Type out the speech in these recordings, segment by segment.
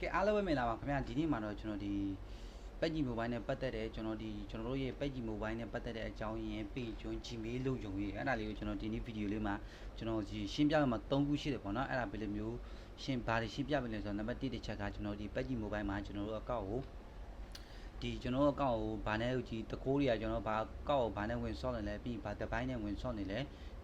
ကဲအားလုံးပဲမင်္ဂလာပါခင်ဗျာဒီနေ့မှာတော့ကျွန်တော်ဒီပက်ကြီးမိုဘိုင်းနဲ့ပတ်သက်တဲ့ကျွန်တော်ဒီကျွန်တော်တို့ရဲ့ပက်ကြီးမိုဘိုင်းနဲ့ပတ်သက်တဲ့အကြောင်းရင်းပေကျွန်း Gmail လုံယုံရေးအဲ့ဒါလေးကိုကျွန်တော်ဒီနေ့ဗီဒီယိုလေးမှာကျွန်တော်ဒီရှင်းပြမှာ၃ခုရှိတယ်ပေါ့နော်အဲ့ဒါဘယ်လိုမျိုးရှင်းဘာတွေရှင်းပြမလဲဆိုတော့နံပါတ်1တစ်ချက်ကကျွန်တော်ဒီပက်ကြီးမိုဘိုင်းမှာကျွန်တော်တို့အကောင့်ကိုဒီကျွန်တော်အကောင့်ကိုဘာနဲ့ဒီတကိုးတွေကကျွန်တော်ဘာအကောင့်ကိုဘာနဲ့ဝင်ဆော့နေလဲပြီးဘာတစ်ပိုင်းနဲ့ဝင်ဆော့နေလဲ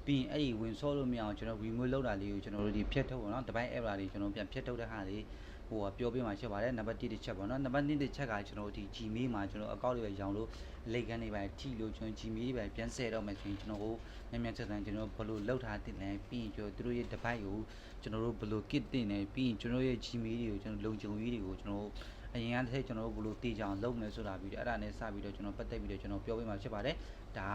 ပြီးရင်အဲ့ဒီဝင်ဆော့လို့မရအောင်ကျွန်တော် remove လုပ်တာလေးကိုကျွန်တော်တို့ဒီဖြတ်ထုတ်ပေါ့နော်တစ်ပိုင်း error တွေကျွန်တော်ပြန်ဖြတ်ထုတ်တဲ့ဟာလေး ဟိုကပြောပြမှာချက်ပါတယ်နံပါတ်1တစ်ချက်ပေါ့နော်နံပါတ်2တစ်ချက်ကကျွန်တော်ဒီ Gmail မှာကျွန်တော်အကောင့်တွေပဲရောင်းလို့လိတ်ကန်းတွေပဲထိလို့ကျွန်တော် Gmail တွေပဲပြန်ဆက်တော့မယ်ဆိုရင်ကျွန်တော်ကိုမြန်မြန်ချက်တန်းကျွန်တော်ဘယ်လိုလောက်ထားတင်လဲပြီးရင်ကျွန်တော်တို့ရဲ့ device ကိုကျွန်တော်တို့ဘယ်လို kit တင်လဲပြီးရင်ကျွန်တော်ရဲ့ Gmail တွေကိုကျွန်တော်လုံခြုံရေးတွေကိုကျွန်တော်အရင်ကတည်းကကျွန်တော်တို့ဘယ်လိုတေချအောင်လုပ်မယ်ဆိုတာပြီးတော့အဲ့ဒါနဲ့စပြီးတော့ကျွန်တော်ပတ်သက်ပြီးတော့ကျွန်တော်ပြောပြမှာဖြစ်ပါတယ်ဒါ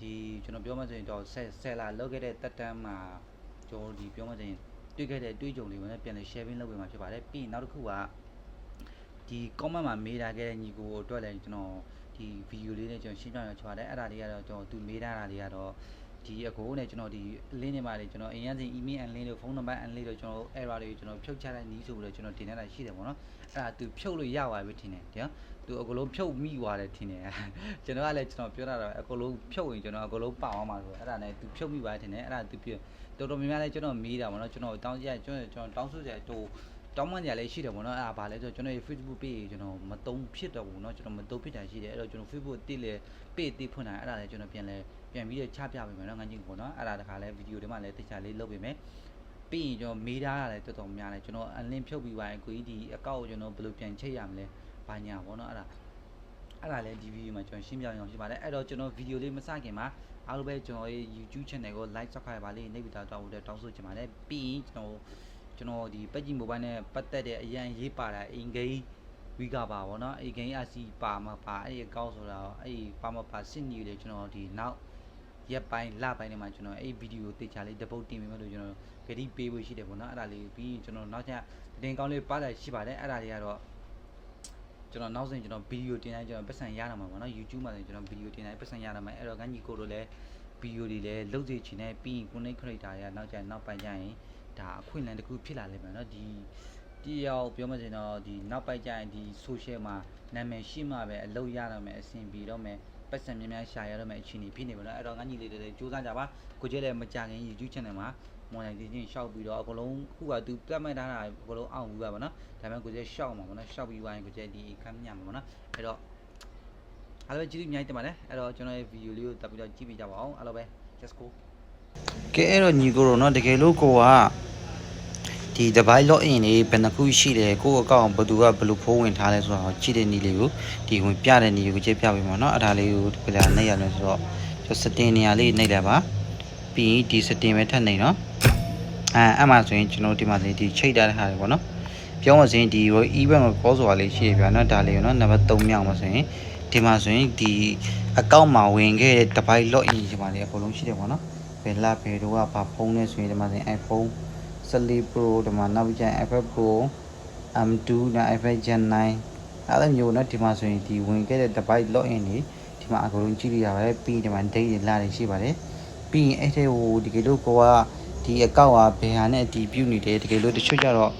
ဒီကျွန်တော်ပြောမှဆိုရင်တော့ဆယ်လာလောက်ခဲ့တဲ့တက်တန်းမှာကျွန်တော်ဒီပြောမှဆိုရင် တွေ့ခဲ့တဲ့တွေ့ကြုံတွေကိုလည်းပြန်လည် sharing လုပ်ပေးမှာဖြစ်ပါတယ်ပြီးရင်နောက်တစ်ခုကဒီ comment မှာမေးထားခဲ့တဲ့ညီကိုအတွက်လည်းကျွန်တော်ဒီ video လေးနဲ့ကျွန်တော်ရှင်းပြရချပါတယ်အဲ့ဒါလေးကတော့ကျွန်တော်သူမေးထားတာလေးကတော့ဒီအကိုနဲ့ကျွန်တော်ဒီ link တွေမှာလေကျွန်တော်အရင်စဉ် email and link တို့ဖုန်းနံပါတ် and link တို့ကျွန်တော် error တွေကိုကျွန်တော်ဖြုတ်ချတဲ့နည်းဆိုပြီးတော့ကျွန်တော်တင်ထားတာရှိတယ်ပေါ့နော်အဲ့ဒါသူဖြုတ်လို့ရပါပြီထင်တယ်တရား သူအကလုံးဖြုတ်မိသွားတယ်ထင်တယ်ကျွန်တော်ကလည်းကျွန်တော်ပြောတာတော့အကလုံးဖြုတ်ရင်ကျွန်တော်အကလုံးပေါအောင်မှာဆိုအဲ့ဒါနဲ့သူဖြုတ်မိပါတယ်ထင်တယ်အဲ့ဒါသူပြတော်တော်များများလည်းကျွန်တော်မေးတာပေါ့နော်ကျွန်တော်တောင်းကြကျွန်တော်ကျွန်တော်တောင်းဆိုကြတူတောင်းမှန်းကြလည်းရှိတယ်ပေါ့နော်အဲ့ဒါဘာလဲဆိုတော့ကျွန်တော်ရဲ့ Facebook page ကျွန်တော်မတုံးဖြစ်တော့ဘူးเนาะကျွန်တော်မတုံးဖြစ်တာရှိတယ်အဲ့တော့ကျွန်တော် Facebook တိလေ page တိဖွင့်တာအဲ့ဒါလည်းကျွန်တော်ပြန်လဲပြန်ပြီးချပြပေးမယ်เนาะငန်းကြီးပေါ့နော်အဲ့ဒါတခါလဲဗီဒီယိုတွေမှာလည်းတခြားလေးလုပ်ပေးမယ်ပြီးရင်ကျွန်တော်မေးထားတာလည်းတော်တော်များတယ်ကျွန်တော်အလင်းဖြုတ်ပြီးပါရင်ကိုကြီးဒီအကောင့်ကိုကျွန်တော်ဘယ်လိုပြန်ချိတ်ရမလဲ ဘာညာပေါ့နော်အဲ့ဒါအဲ့ဒါလည်းဒီဗီဒီယိုမှာကျွန်တော်ရှင်းပြအောင်ရှိပါတယ်အဲ့တော့ကျွန်တော်ဗီဒီယိုလေးမစခင်မှာအားလုံးပဲကျွန်တော်ရဲ့ YouTube channel ကို like subscribe ပါလေးနှိပ်ပြီးတော့တောင်းဖို့တောင်းဆိုချင်ပါတယ်ပြီးရင်ကျွန်တော်ကျွန်တော်ဒီပက်ကြီး mobile နဲ့ပတ်သက်တဲ့အရန်ရေးပါတာအင်္ဂိမ်းဝီကပါဗောနော်အင်္ဂိမ်းအစီပါမှာပါအဲ့ဒီအကောင့်ဆိုတာအဲ့ဒီပါမပါစစ်ညီလေကျွန်တော်ဒီနောက်ရက်ပိုင်းလပိုင်းတွေမှာကျွန်တော်အဲ့ဗီဒီယိုတေချာလေးတပုတ်တင်ပေးမယ်လို့ကျွန်တော်ဂရီပေးဖို့ရှိတယ်ဗောနော်အဲ့ဒါလေးပြီးရင်ကျွန်တော်နောက်ချက်တင်ကောင်းလေးပါလာရှိပါတယ်အဲ့ဒါလေးကတော့ ကျွန်တော်နောက်စဉ်ကျွန်တော်ဗီဒီယိုတင်တိုင်းကျွန်တော်ပတ်စံရတာမှာပေါ့နော် YouTube မှာဆိုရင်ကျွန်တော်ဗီဒီယိုတင်တိုင်းပတ်စံရတာမှာအဲ့တော့ငန်းကြီးကိုတို့လည်းဗီဒီယိုတွေလည်းလုပ်စေချင်တယ်ပြီးရင် connect creator တွေကနောက်ကျရင်နောက်ပိုင်းကျရင်ဒါအခွင့်အလမ်းတစ်ခုဖြစ်လာလိမ့်မယ်နော်ဒီဒီရောက်ပြောမှဆိုရင်တော့ဒီနောက်ပိုင်းကျရင်ဒီ social မှာနာမည်ရှိမှပဲအလုပ်ရတော့မယ်အဆင်ပြေတော့မယ်ပတ်စံများများရှာရတော့မယ်အခြေအနေဖြစ်နေပါတော့အဲ့တော့ငန်းကြီးလေးတွေလည်းစူးစမ်းကြပါကိုကျဲလည်းမကြခင် YouTube channel မှာ monetization ရှောက်ပြီးတော့အကုန်လုံးခုကသူပြတ်မှတ်ထားတာအကုန်လုံးအောင်ဘူးပါဗောနော်ဒါပေမဲ့ကိုကျရှောက်မှာဗောနော်ရှောက်ပြီးသွားရင်ကိုကျဒီအခမ်းညမှာဗောနော်အဲ့တော့အားလုံးပဲကျေးဇူးအများကြီးတင်ပါတယ်အဲ့တော့ကျွန်တော်ရဲ့ဗီဒီယိုလေးကိုတက်ပြီးတော့ကြည့်ပေးကြပါအောင်အားလုံးပဲ just go ကဲအဲ့တော့ညီကိုတော့เนาะတကယ်လို့ကိုကဒီ device login တွေဘယ်နှခုရှိတယ်ကိုယ့်အကောင့်ဘယ်သူကဘယ်လိုဖုန်းဝင်ထားလဲဆိုတော့ကြည့်တဲ့နည်းလေးကိုဒီဝင်ပြတဲ့နည်းကိုကြည့်ပြပေးမှာเนาะအဲ့ဒါလေးကိုဒီကလာနှိပ်ရမယ်ဆိုတော့ကျွန်တော် setting နေရာလေးနှိပ်လိုက်ပါ ပြီးရင်ဒီစတင်ပဲထပ်နိုင်နော်အဲအဲ့မှာဆိုရင်ကျွန်တော်ဒီမှာဆိုရင်ဒီချိတ်ထားတဲ့ဟာတွေပေါ့နော်ပြောမှဆိုရင်ဒီ event ကို call ဆိုတာလေးရှိရပြနော်ဒါလေးရောနော်နံပါတ်3မြောက်မှာဆိုရင်ဒီမှာဆိုရင်ဒီ account မှာဝင်ခဲ့တဲ့ device login ဒီမှာလေးအကုန်လုံးရှိတယ်ပေါ့နော်ဘယ်လာဘယ်တော့ကဘာဖုန်းလဲဆိုရင်ဒီမှာဆိုရင် iPhone 14 Pro ဒီမှာနောက်ကျရင် iPad Pro M2 နဲ့ iPad Gen 9အဲ့လိုမျိုးနော်ဒီမှာဆိုရင်ဒီဝင်ခဲ့တဲ့ device login တွေဒီမှာအကုန်လုံးကြည့်ရရပါတယ်ပြီးဒီမှာ date တွေလာနေရှိပါတယ် ပြီးရင်အဲ့ထဲဟိုဒီကလို့ကိုကဒီအကောင့်ဟာဘယ်ဟာနဲ့အတည်ပြုနေတယ်တကယ်လို့တချို့ကြတော့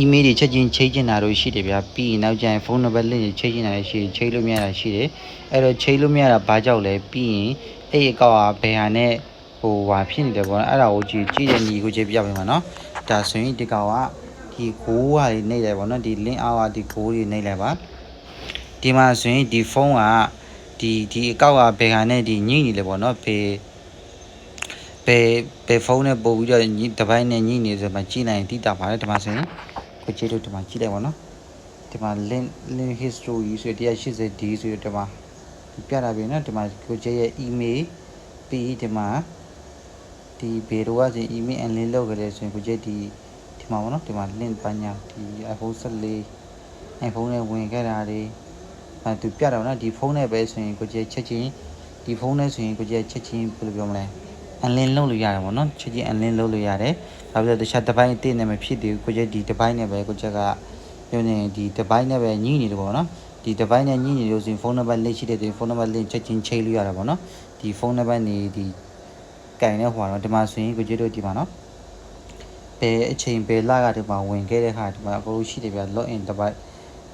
email တွေချက်ချင်းချိန်ချင်တာတို့ရှိတယ်ဗျာပြီးရင်နောက်ကျရင်ဖုန်းနံပါတ်လင့်တွေချိန်ချင်တာတွေရှိတယ်ချိန်လို့မရတာရှိတယ်အဲ့တော့ချိန်လို့မရတာဘာကြောင့်လဲပြီးရင်အဲ့ဒီအကောင့်ဟာဘယ်ဟာနဲ့ဟိုဟာဖြစ်နေတယ်ပေါ့နော်အဲ့ဒါကိုကြည့်ကြည့်တဲ့ညီကိုကြည့်ပြပေးမှာနော်ဒါဆိုရင်ဒီကောင်ကဒီကိုးဟာတွေနှိမ့်တယ်ပေါ့နော်ဒီ link အောက်ကဒီကိုးတွေနှိမ့်လိုက်ပါဒီမှာဆိုရင်ဒီဖုန်းကဒီဒီအကောင့်ကဘယ်ဟာနဲ့ဒီညှိနေလဲပေါ့နော်ဘယ် ဘယ်ဘယ်ဖုန်းနဲ့ပို့ပြီးတော့ညတစ်ပိုင်းနဲ့ညှိနေဆိုမှကြည့်နိုင်တိတာပါတယ်ဒီမှာဆိုရင်ကိုကြည့်လို့ဒီမှာကြည့်လိုက်ပါနော်ဒီမှာ link link history ဆို 180D ဆိုဒီမှာပြတာပြီနော်ဒီမှာကိုကြည့်ရဲ့ email ပြီးဒီမှာဒီဘေရိုကဆို email and link လုပ်ကြတယ်ဆိုရင်ကိုကြည့်ဒီဒီမှာပေါ့နော်ဒီမှာ link ပညာဒီ iPhone 14 iPhone နဲ့ဝင်ခဲ့တာတွေအဲသူပြတာပေါ့နော်ဒီဖုန်းနဲ့ပဲဆိုရင်ကိုကြည့်ချက်ချင်းဒီဖုန်းနဲ့ဆိုရင်ကိုကြည့်ချက်ချင်းဘယ်လိုပြောမလဲ unlink လုပ်လို့ရတယ်ပေါ့နော်ချက်ချင်း unlink လုပ်လို့ရတယ်ဒါပြီးတော့တခြားတစ်ပိုင်းအသစ်နဲ့မဖြစ်သေးဘူးကိုကျဒီတစ်ပိုင်းနဲ့ပဲကိုချက်ကပြောနေဒီတစ်ပိုင်းနဲ့ပဲညှိနေတယ်ပေါ့နော်ဒီတစ်ပိုင်းနဲ့ညှိနေလို့ဆိုရင်ဖုန်းနံပါတ်လေးရှိတဲ့ဖုန်းနံပါတ်လေးချက်ချင်းချိန်လို့ရတာပေါ့နော်ဒီဖုန်းနံပါတ်နေဒီကင်နဲ့ဟွာတော့ဒီမှာဆိုရင်ကိုကျတို့ဒီမှာနော်ဘယ်အချိန်ဘယ်လကဒီမှာဝင်ခဲ့တဲ့ခါဒီမှာအကုန်လုံးရှိတယ်ဗျ log in တစ်ပိုက်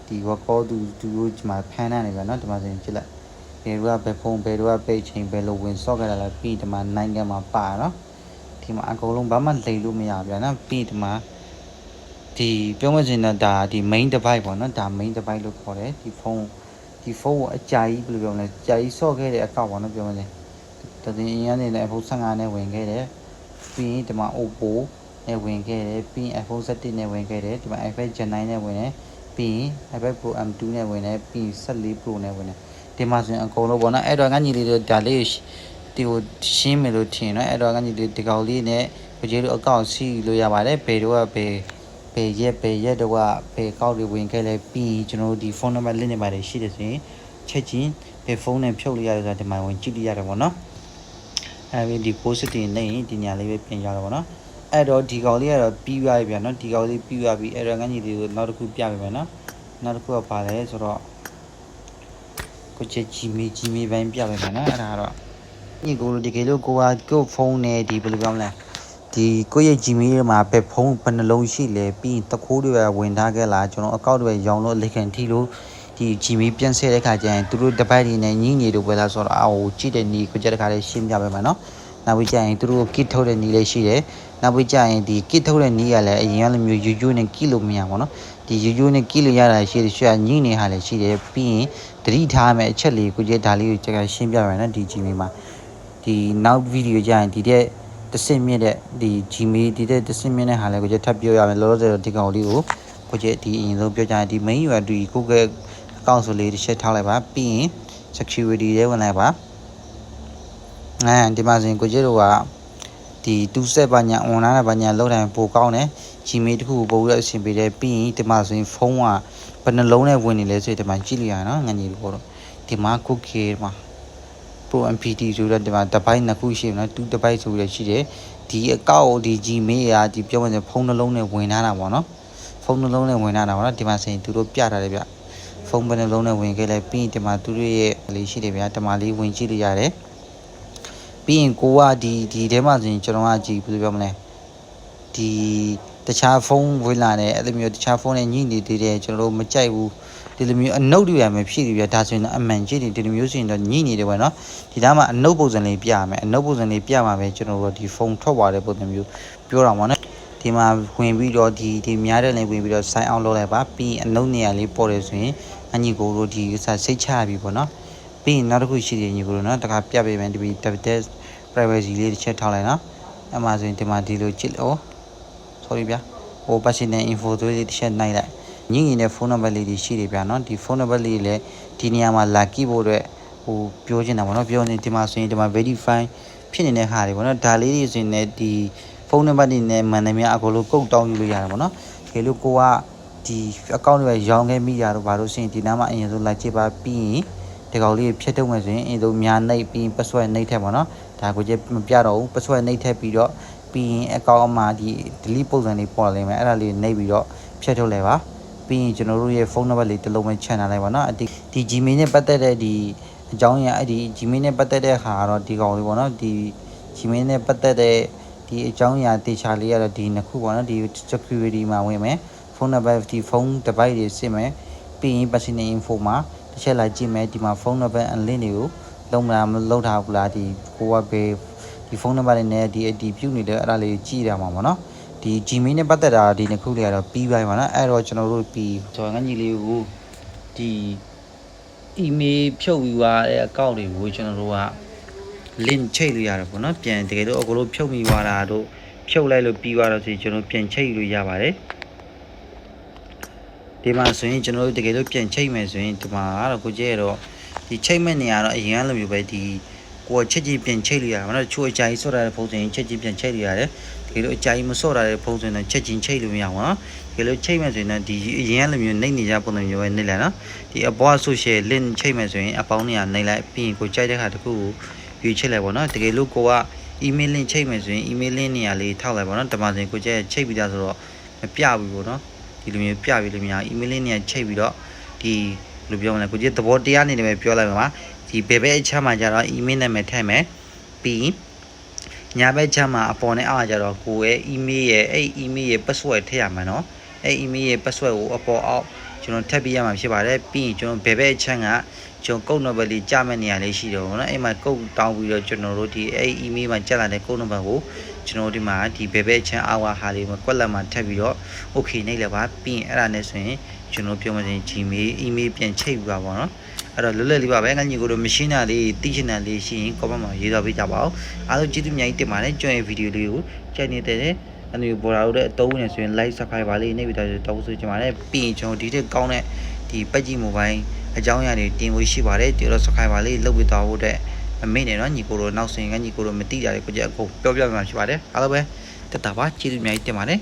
ဒီ work call သူသူတို့ဒီမှာဖမ်းနေတယ်ဗျနော်ဒီမှာဆိုရင်ကြည့်လိုက် ဘယ်တော့ကဘယ်ဖုန်းဘယ်တော့ကဘယ်အချိန်ဘယ်လိုဝင်ဆော့ခဲ့တာလဲပြီးဒီမှာနိုင်ငံမှာပါနော်ဒီမှာအကုန်လုံးဘာမှလိမ်လို့မရဗျနော်ပြီးဒီမှာဒီပြောမှချင်တော့ဒါဒီ main device ပေါ့နော်ဒါ main device လို့ခေါ်တယ်ဒီဖုန်းဒီဖုန်းကိုအကြာကြီးဘယ်လိုပြောမလဲကြာကြီးဆော့ခဲ့တဲ့အကောင့်ပေါ့နော်ပြောမှချင်တတင်အရင်ကနေလည်း iPhone 15နဲ့ဝင်ခဲ့တယ်ပြီးရင်ဒီမှာ Oppo နဲ့ဝင်ခဲ့တယ်ပြီးရင် iPhone 17နဲ့ဝင်ခဲ့တယ်ဒီမှာ iPad Gen 9နဲ့ဝင်တယ်ပြီးရင် iPad Pro M2 နဲ့ဝင်တယ်ပြီးရင်14 Pro နဲ့ဝင်တယ် ဒီမှာဆိုရင်အကုန်လုံးပေါ့နော်အဲ့တော့ငါညီလေးတို့ဒါလေးဒီကိုရှင်းမယ်လို့ထင်နော်အဲ့တော့ငါညီလေးဒီကောင်လေးနဲ့ကိုကြီးတို့အကောင့်စီလို့ရပါတယ်ဘယ်တော့ကဘယ်ဘယ်ရက်ဘယ်ရက်တော့ကဘယ်ကောက်တွေဝင်ခဲ့လဲပြီးရင်ကျွန်တော်တို့ဒီဖုန်းနံပါတ်လင့်နေပါတယ်ရှိတယ်ဆိုရင်ချက်ချင်းဘယ်ဖုန်းနဲ့ဖြုတ်လို့ရတယ်ဆိုတာဒီမှာဝင်ကြည့်လို့ရတယ်ပေါ့နော်အဲဒီဒီ post တင်နေရင်ဒီညာလေးပဲပြင်ရတော့ပေါ့နော်အဲ့တော့ဒီကောင်လေးကတော့ပြီးသွားပြီဗျာနော်ဒီကောင်လေးပြီးသွားပြီအဲ့တော့ငါညီလေးကိုနောက်တစ်ခုပြပေးမယ်နော်နောက်တစ်ခုကပါလဲဆိုတော့ ကိုချက်ဂျီမီဂျီမီပိုင်းပြပေးမယ်နော်အဲ့ဒါကတော့ညီကိုလိုဒီကေလို့ကိုကကိုဖုန်းနဲ့ဒီဘယ်လိုပြောမလဲဒီကိုရဲ့ Gmail မှာဘယ်ဖုန်းဘယ်နှလုံးရှိလဲပြီးရင်တခိုးတွေပဲဝင်ထားခဲ့လားကျွန်တော်အကောင့်တွေပဲရောင်းလို့လက်ခံထိလို့ဒီ Gmail ပြန်ဆက်တဲ့ခါကျရင်သူတို့တပတ်တွေနဲ့ညင်းနေလို့ပဲလားဆိုတော့အာဟိုကြည့်တဲ့နီးကိုကြက်တခါလေးရှင်းပြပေးမယ်နော်နောက်ပြီးကျရင်သူတို့ kit ထုတ်တဲ့နီးလေးရှိတယ် နောက်ပြီးကျရင်ဒီ kit ထုတ်တဲ့နီးကလည်းအရင်ကလိုမျိုးယူယူနဲ့ kit လို့မရပါတော့ဒီယူယူနဲ့ kit လို့ရတာရှိတယ်ရွှေညင်းနေဟာလည်းရှိတယ်ပြီးရင်တတိထားမယ်အချက်လေးကိုကြက်ဒါလေးကိုကြက်ကရှင်းပြမယ်နော်ဒီ Gmail မှာဒီနောက်ဗီဒီယိုကျရင်ဒီတဲ့တဆင့်မြင့်တဲ့ဒီ Gmail ဒီတဲ့တဆင့်မြင့်တဲ့ဟာလည်းကိုကြက်ထပ်ပြောရမယ်လောလောဆယ်တော့ဒီကောင်လေးကိုကိုကြက်ဒီအရင်ဆုံးပြောကြရင်ဒီ main URL ဒီ Google အကောင့်ဆိုလေးတစ်ချက်ထားလိုက်ပါပြီးရင် security တွေဝင်လိုက်ပါအဲဒီမှာဆိုရင်ကိုကျတို့က ဒီတူဆက်ပါညာ online နဲ့ပါညာလောက်တိုင်းပိုကောင်းတယ် Gmail တခုကိုပို့ပြီးတော့အဆင်ပြေတယ်ပြီးရင်ဒီမှာဆိုရင်ဖုန်းကဘယ်နှလုံးနဲ့ဝင်နေလဲဆိုရင်ဒီမှာကြည့်လိုက်ရအောင်နော်ငါညီလို့ပေါ့တော့ဒီမှာ cookie ဒီမှာ Pro MPT ဆိုတော့ဒီမှာတစ်ပိုင်းနှစ်ခုရှိတယ်နော်တူတစ်ပိုင်းဆိုရရှိတယ်ဒီအကောင့်ဒီ Gmail ကဒီပြောမှဆိုဖုန်းနှလုံးနဲ့ဝင်ထားတာပေါ့နော်ဖုန်းနှလုံးနဲ့ဝင်ထားတာပေါ့နော်ဒီမှာဆိုရင်သူတို့ပြထားတယ်ဗျဖုန်းဘယ်နှလုံးနဲ့ဝင်ခဲ့လဲပြီးရင်ဒီမှာသူတို့ရဲ့လေးရှိတယ်ဗျာဒီမှာလေးဝင်ကြည့်လို့ရတယ် ပြီးရင်ကိုကဒီဒီထဲမှာဆိုရင်ကျွန်တော်ကကြည့်ဘယ်လိုပြောမလဲဒီတခြားဖုန်းဝင်လာတယ်အဲ့လိုမျိုးတခြားဖုန်းနဲ့ညှိနေသေးတယ်ကျွန်တော်တို့မကြိုက်ဘူးဒီလိုမျိုးအနုတ်တွေရမယ်ဖြစ်နေပြဒါဆိုရင်တော့အမှန်ကြည့်တယ်ဒီလိုမျိုးဆိုရင်တော့ညှိနေတယ်ပေါ့နော်ဒီသားမှာအနုတ်ပုံစံလေးပြရမယ်အနုတ်ပုံစံလေးပြမှာပဲကျွန်တော်တို့ဒီဖုန်းထွက်သွားတဲ့ပုံစံမျိုးပြောတာပေါ့နော်ဒီမှာဝင်ပြီးတော့ဒီဒီများတဲ့လိမ်ဝင်ပြီးတော့ sign out လုပ်လိုက်ပါပြီးအနုတ်နေရာလေးပေါ်တယ်ဆိုရင်အညီကိုတို့ဒီစာစိတ်ချရပြီပေါ့နော်ပြီးရင်နောက်တစ်ခုရှိတယ်ညီကိုတို့နော်တခါပြပေးမယ်ဒီ test privacy လေးတစ်ချက်ထားလိုက်နော်အဲ့မှာဆိုရင်ဒီမှာဒီလိုကြည့်လို့ sorry ဗျာဟို personal info တွေလေးတစ်ချက်နိုင်လိုက်ညင်ညင်တဲ့ဖုန်းနံပါတ်လေးတွေရှိတယ်ဗျာနော်ဒီဖုန်းနံပါတ်လေးလည်းဒီနေရာမှာလာကြည့်ဖို့အတွက်ဟိုပြောချင်တာပေါ့နော်ပြောနေဒီမှာဆိုရင်ဒီမှာ verify ဖြစ်နေတဲ့ဟာတွေပေါ့နော်ဒါလေးတွေဆိုရင်လည်းဒီဖုန်းနံပါတ်တွေနဲ့မှန်တယ်များအကုန်လုံးကုတ်တောင်းယူလို့ရတယ်ပေါ့နော်ခေလို့ကိုကဒီအကောင့်တွေရောင်းခဲ့မိတာတော့ဘာလို့ဆိုရင်ဒီနားမှာအရင်ဆုံးလိုက်ကြည့်ပါပြီးရင် ဒီကောင်လေးဖြတ်ထုတ်မယ်ဆိုရင်အရင်ဆုံးများနှိပ်ပြီး password နှိပ်ထည့်ပါနော်ဒါကိုကြည့်မပြတော့ဘူး password နှိပ်ထည့်ပြီးတော့ပြီးရင်အကောင့်အမှာဒီ delete ပုံစံလေးပေါ်လာလိမ့်မယ်အဲ့ဒါလေးနှိပ်ပြီးတော့ဖြတ်ထုတ်လိုက်ပါပြီးရင်ကျွန်တော်တို့ရဲ့ဖုန်းနံပါတ်လေးတစ်လုံးပဲ channel လိုက်ပါနော်ဒီဒီ Gmail နဲ့ပတ်သက်တဲ့ဒီအကြောင်းအရာအဲ့ဒီ Gmail နဲ့ပတ်သက်တဲ့ဟာကတော့ဒီကောင်လေးပေါ့နော်ဒီ Gmail နဲ့ပတ်သက်တဲ့ဒီအကြောင်းအရာတေချာလေးကတော့ဒီနှစ်ခုပေါ့နော်ဒီ security မှာဝင်မယ်ဖုန်းနံပါတ်ဒီဖုန်း device တွေစစ်မယ်ပြီးရင် personal info မှာ တစ်ချက်လိုက်ကြည့်မယ်ဒီမှာဖုန်းနံပါတ် link တွေကိုလုံးမလားမလုံးထားဘူးလားဒီကိုကဘေးဒီဖုန်းနံပါတ်တွေနဲ့ဒီအတီးပြုတ်နေတဲ့အဲ့ဒါလေးကြည့်ရမှာပေါ့နော်ဒီ Gmail နဲ့ပတ်သက်တာဒီနှစ်ခုလေးကတော့ပြီးပိုင်းပါနော်အဲ့တော့ကျွန်တော်တို့ပြီးဆိုတော့ငါညီလေးကိုဒီ email ဖြုတ်ပြီးသွားတဲ့အကောင့်တွေကိုကျွန်တော်တို့က link ချိတ်လို့ရတယ်ပေါ့နော်ပြန်တကယ်လို့အကုန်လုံးဖြုတ်မိသွားတာတို့ဖြုတ်လိုက်လို့ပြီးသွားတော့ဆိုရင်ကျွန်တော်ပြန်ချိတ်လို့ရပါတယ် ဒီမှာဆိုရင်ကျွန်တော်တို့တကယ်လို့ပြန်ချိတ်မယ်ဆိုရင်ဒီမှာကတော့ကိုကျဲရတော့ဒီချိတ်မဲ့နေရာတော့အရင်ကလိုမျိုးပဲဒီကိုချက်ချင်းပြန်ချိတ်လို့ရတယ်မနော်ချိုးအကြိုင်ဆော့ရတဲ့ဖုန်းဆိုရင်ချက်ချင်းပြန်ချိတ်လို့ရတယ်တကယ်လို့အကြိုင်မဆော့ရတဲ့ဖုန်းဆိုရင်ချက်ချင်းချိတ်လို့မရဘူးနော်တကယ်လို့ချိတ်မယ်ဆိုရင်ဒီအရင်ကလိုမျိုးနှိပ်နေကြပုံစံမျိုးပဲနှိပ်လိုက်နော်ဒီအပေါ် social link ချိတ်မယ်ဆိုရင်အပေါင်းနေရာနှိပ်လိုက်ပြီးရင်ကိုကြိုက်တဲ့ခါတခုကိုရွေးချက်လိုက်ပေါ့နော်တကယ်လို့ကိုက email link ချိတ်မယ်ဆိုရင် email link နေရာလေးထောက်လိုက်ပေါ့နော်တမန်စင်ကိုကျဲချိတ်ပြီးသားဆိုတော့မပြဘူးပေါ့နော် ဒီလိုမျိုးပြပြီးလို့မရ email link နေရာချိတ်ပြီးတော့ဒီဘယ်လိုပြောမလဲကိုကျဲသဘောတရားနေတယ်ပဲပြောလိုက်ပါမှာဒီဘယ်ဘဲအချမ်းမှာကြတော့ email နာမည်ထည့်မယ်ပြီးညာဘက်ချမ်းမှာအပေါ်နဲ့အောက်ကြတော့ကိုယ့်ရဲ့ email ရဲ့အဲ့ email ရဲ့ password ထည့်ရမှာနော်အဲ့ email ရဲ့ password ကိုအပေါ်အောက် ကျွန်တော်ထပ်ပြရမှာဖြစ်ပါတယ်ပြီးရင်ကျွန်တော်ဘယ်ဘက်အချမ်းကကျွန်တော်ကုတ် number လေးကြားမဲ့နေရာလေးရှိတယ်ပေါ့နော်အဲ့မှာကုတ်တောင်းပြီးတော့ကျွန်တော်တို့ဒီအဲ့ email မှာကြားလာတဲ့ကုတ် number ကိုကျွန်တော်ဒီမှာဒီဘယ်ဘက်အချမ်းအောက်ဟာလေးမှာကွက်လက်မှာထပ်ပြီးတော့ okay နေလည်းပါပြီးရင်အဲ့ဒါနဲ့ဆိုရင်ကျွန်တော်ပြောမှချင်း Gmail email ပြန်ချိတ်ပြပါပေါ့နော်အဲ့တော့လွတ်လပ်လေးပါပဲငါညီကိုတို့မရှင်းတာလေးသိချင်တာလေးရှိရင် comment မှာရေးသားပေးကြပါဦးအားလုံးကျေးဇူးအများကြီးတင်ပါတယ်ကျွန်တော်ရဲ့ဗီဒီယိုလေးကိုကြိုက်နေတဲ့ အဲ့ဒီဘော်လာတို့တဲ့အတုံးနေဆိုရင် like subscribe ပါလေးနှိပ်ပြီးတော့တောင်းဆိုချင်ပါတယ်ပြီးရင်ကျွန်တော်ဒီထက်ကောင်းတဲ့ဒီပတ်ကြီး mobile အကြောင်းအရာတွေတင်ဖို့ရှိပါတယ်ဒီတော့ subscribe ပါလေးလုပ်ပြီးသွားဖို့အတွက်မမေ့နဲ့နော်ညီကိုတို့နောက်ဆိုရင်ကညီကိုတို့မသိကြတဲ့ကိုကြအကုန်ပြောပြပြမှာဖြစ်ပါတယ်အားလုံးပဲတက်တာပါကျေးဇူးအများကြီးတင်ပါတယ်